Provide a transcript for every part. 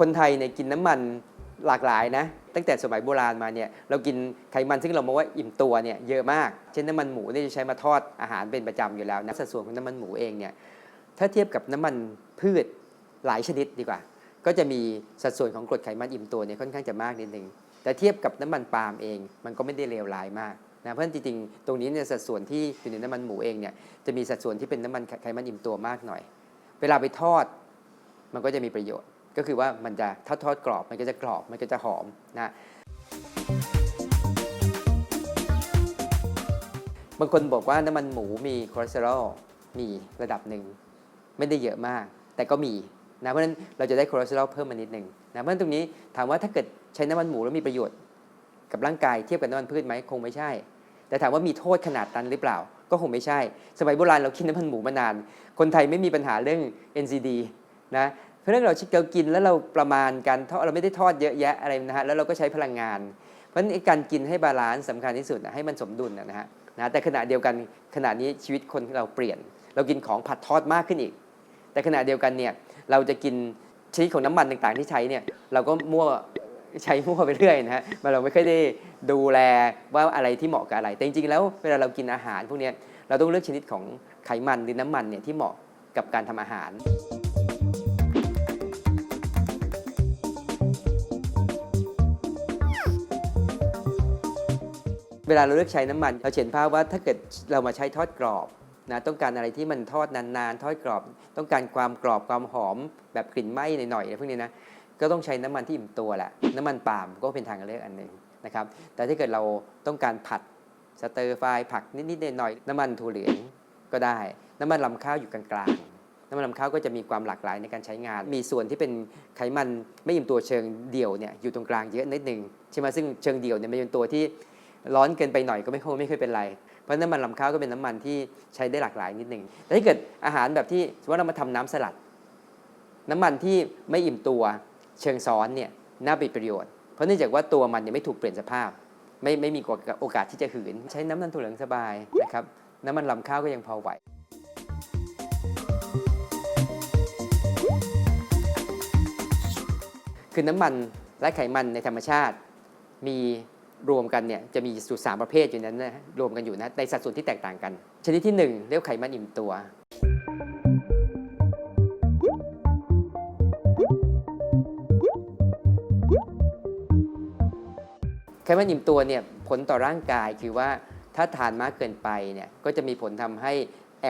คนไทยเนี่ยกินน้ำมันหลากหลายนะ ตั้งแต่สมัยโบราณมาเนี่ยเรากินไขมันซึ่งเรามองว่าอิ่มตัวเนี่ยเยอะมาก เช่นน้ำมันหมูเนี่ยจะใช้มาทอดอาหารเป็นประจำอยู่แล้วนะสัดส่วนของน้ำมันหมูเองเนี่ยถ้าเทียบกับน้ำมันพืชหลายชนิดดีกว่า ก็จะมีสัดส่วนของกรดไขมันอิ่มตัวเนี่ยค่อนข้างจะมากนิดนึงแต่เทียบกับน้ำมันปาล์มเอง มันก็ไม่ได้เลวร้ายมากนะเพราะจริงๆ ตรงนี้เนี่ยสัดส่วนที่อยู่ในน้ำมันหมูเองเนี่ยจะมีสัดส่วนที่เป็นน้ำมันไขมันอิ่มตัวมากหน่อย เวลาไปทอดมันก็จะมีประโยชน์ ก็คือว่ามันจะถ้าทอดกรอบมันก็จะกรอบมันก็จะหอมนะบางคนบอกว่าน้ำมันหมูมีคอเลสเตอรอลมีระดับหนึ่งไม่ได้เยอะมาก แต่ก็มีนะเพราะฉะนั้นเราจะได้คอเลสเตอรอลเพิ่มมานิดหนึ่งนะเพราะฉะนั้นตรงนี้ถามว่าถ้าเกิดใช้น้ำมันหมูแล้วมีประโยชน์กับร่างกายเทียบกับน้ำมันพืชไหมคงไม่ใช่ แต่ถามว่ามีโทษขนาดนั้นหรือเปล่า ก็คงไม่ใช่ สมัยโบราณเรากินน้ำมันหมูมานาน คนไทยไม่มีปัญหาเรื่อง NCD นะ เพราะฉะนั้นเราเรากินแล้วเราประมาณการทอดเราไม่ได้ทอดเยอะแยะอะไรนะฮะแล้วเราก็ใช้พลังงาน เพราะฉะนั้นการกินให้บาลานซ์สำคัญที่สุดนะให้มันสมดุลนะฮะนะแต่ขณะเดียวกันขณะนี้ชีวิตคนเราเปลี่ยน เรากินของผัดทอดมากขึ้นอีก แต่ขณะเดียวกันเนี่ยเราจะกินชนิดของน้ำมันต่างๆที่ใช้เนี่ยเราก็มั่วใช้มั่วไปเรื่อยนะฮะมันเราไม่ค่อยได้ดูแลว่าอะไรที่เหมาะกับอะไร แต่จริงๆแล้วเวลาเรากินอาหารพวกนี้เราต้องเลือกชนิดของไขมันหรือน้ำมันเนี่ยที่เหมาะกับการทำอาหาร เวลาเราเลือกใช้น้ำมัน เราเห็นภาพว่าถ้าเกิดเรามาใช้ทอดกรอบนะต้องการอะไรที่มันทอดนานๆ ทอดกรอบ ต้องการความกรอบความหอมแบบกลิ่นไหม้หน่อยๆอะไรพวกนี้นะก็ต้องใช้น้ำมันที่อิ่มตัวแหละน้ำมันปาล์มก็เป็นทางเลือกอันหนึ่งนะครับแต่ถ้าเกิดเราต้องการผัดสเตอร์ฟายผักนิดๆหน่อยๆน้ำมันถั่วเหลืองก็ได้ น้ำมันลำข้าวอยู่กลางๆน้ำมันลำข้าวก็จะมีความหลากหลายในการใช้งาน มีส่วนที่เป็นไขมันไม่อิ่มตัวเชิงเดี่ยวเนี่ยอยู่ตรงกลางเยอะนิดนึงใช่ไหมซึ่งเชิงเดี่ยวเนี่ยมันเป็นตัวที่ ร้อนเกินไปหน่อยก็ไม่คงไม่เคยเป็นไร เพราะน้ำมันลำข้าวก็เป็นน้ำมันที่ใช้ได้หลากหลายนิดหนึ่งแต่ถ้าเกิดอาหารแบบที่สมมติว่าเรามาทำน้ำสลัด น้ำมันที่ไม่อิ่มตัวเชิงซ้อนเนี่ยน่าเป็นประโยชน์ เพราะเนื่องจากว่าตัวมันเนี่ยไม่ถูกเปลี่ยนสภาพ ไม่ไม่มีโอกาสที่จะหืน ใช้น้ำมันถั่วเหลืองสบายนะครับน้ำมันลำข้าวก็ยังพอไหวคือน้ำมันและไขมันในธรรมชาติมี รวมกันเนี่ยจะมีอยู่สามประเภทอยู่นั้นนะรวมกันอยู่นะในสัดส่วนที่แตกต่างกัน ชนิดที่ 1 เรียกว่าไขมันอิ่มตัว ไขมันอิ่มตัวเนี่ยผลต่อร่างกายคือว่าถ้าทานมากเกินไปเนี่ยก็จะมีผลทำให้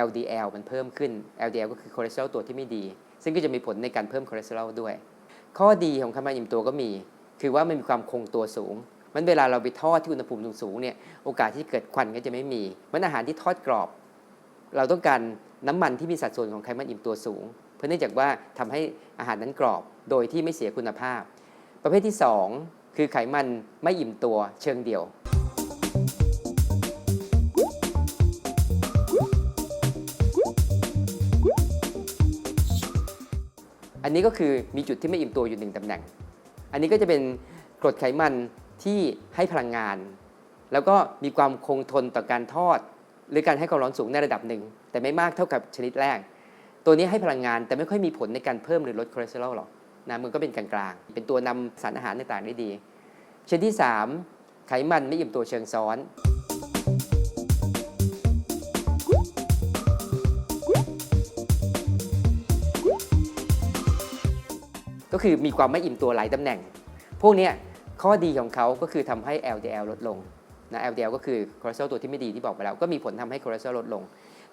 LDL มันเพิ่มขึ้น LDL ก็คือคอเลสเตอรอลตัวที่ไม่ดี ซึ่งก็จะมีผลในการเพิ่มคอเลสเตอรอลด้วย ข้อดีของไขมันอิ่มตัวก็มี คือว่ามันมีความคงตัวสูง มันเวลาเราไปทอดที่อุณหภูมิสูงๆเนี่ยโอกาสที่เกิดควันก็จะไม่มี มันอาหารที่ทอดกรอบ เราต้องการน้ำมันที่มีสัดส่วนของไขมันอิ่มตัวสูง เพราะเนื่องจากว่าทำให้อาหารนั้นกรอบโดยที่ไม่เสียคุณภาพ ประเภทที่ 2 คือไขมันไม่อิ่มตัวเชิงเดี่ยวอันนี้ก็คือมีจุดที่ไม่อิ่มตัวอยู่หนึ่งตำแหน่ง อันนี้ก็จะเป็นกรดไขมัน ที่ให้พลังงาน แล้วก็มีความคงทนต่อการทอด หรือการให้ความร้อนสูงในระดับหนึ่ง แต่ไม่มากเท่ากับชนิดแรก ตัวนี้ให้พลังงานแต่ไม่ค่อยมีผลในการเพิ่มหรือลดคอเลสเตอรอลหรอกนะมันก็เป็นกลางๆ เป็นตัวนำสารอาหารต่างๆได้ดีชนิดที่ 3 ไขมันไม่อิ่มตัวเชิงซ้อนก็คือมีความไม่อิ่มตัวหลายตำแหน่ง พวกเนี้ย ข้อดีของเขาก็คือทำให้ LDL ลดลงนะ LDL ก็คือคอเลสเตอรอลตัวที่ไม่ดีที่บอกไปแล้ว ก็มีผลทำให้คอเลสเตอรอลลดลง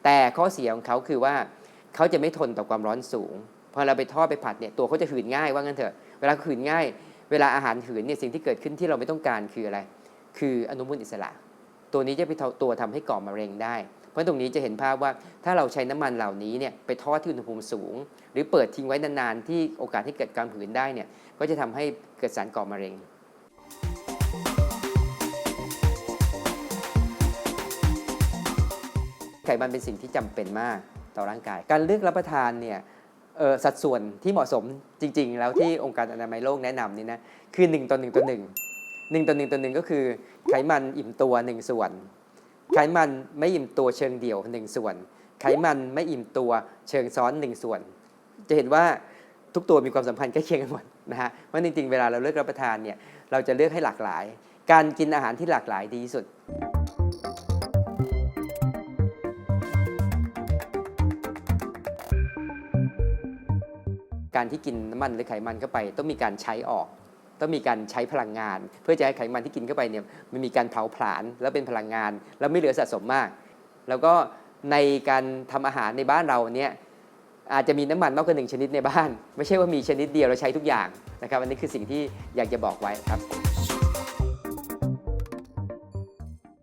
แต่ข้อเสียของเขาคือว่าเขาจะไม่ทนต่อความร้อนสูง พอเราไปทอดไปผัดเนี่ยตัวเขาจะหืนง่ายว่างั้นเถอะ เวลาหืนง่าย เวลาอาหารหืนเนี่ยสิ่งที่เกิดขึ้นที่เราไม่ต้องการคืออะไร คืออนุมูลอิสระ ตัวนี้จะเป็นตัวทำให้ก่อมะเร็งได้ เพราะตรงนี้จะเห็นภาพว่าถ้าเราใช้น้ำมันเหล่านี้เนี่ยไปทอดที่อุณหภูมิสูง หรือเปิดทิ้งไว้นานๆที่โอกาสที่เกิดการผืนได้เนี่ยก็จะทำให้เกิดสารก่อมะเร็ง ไขมันเป็นสิ่งที่จำเป็นมากต่อร่างกาย การเลือกรับประทานเนี่ยเอ่อสัดส่วนที่เหมาะสมจริง ๆ แล้วที่องค์การอนามัยโลกแนะนำนี่นะคือ 1ต่อ1ต่อ1 1ต่อ1ต่อ1ก็คือ ไขมันอิ่มตัว 1 ส่วน ไขมันไม่อิ่มตัวเชิงเดี่ยว 1 ส่วน ไขมันไม่อิ่มตัวเชิงซ้อน 1 ส่วน จะเห็นว่าทุกตัวมีความสัมพันธ์ใกล้เคียงกันหมดนะฮะเพราะจริงๆเวลาเราเลือกรับประทานเนี่ยเราจะเลือกให้หลากหลาย การกินอาหารที่หลากหลายดีที่สุด การที่กินน้ำมันหรือไขมันเข้าไป ต้องมีการใช้ออก ต้องมีการใช้พลังงาน เพื่อจะให้ไขมันที่กินเข้าไปเนี่ยมันมีการเผาผลาญแล้วเป็นพลังงาน แล้วไม่เหลือสะสมมาก แล้วก็ในการทำอาหารในบ้านเราเนี่ยอาจจะมีน้ำมันมากกว่าหนึ่งชนิดในบ้าน ไม่ใช่ว่ามีชนิดเดียวเราใช้ทุกอย่างนะครับอันนี้คือสิ่งที่อยากจะบอกไว้ครับ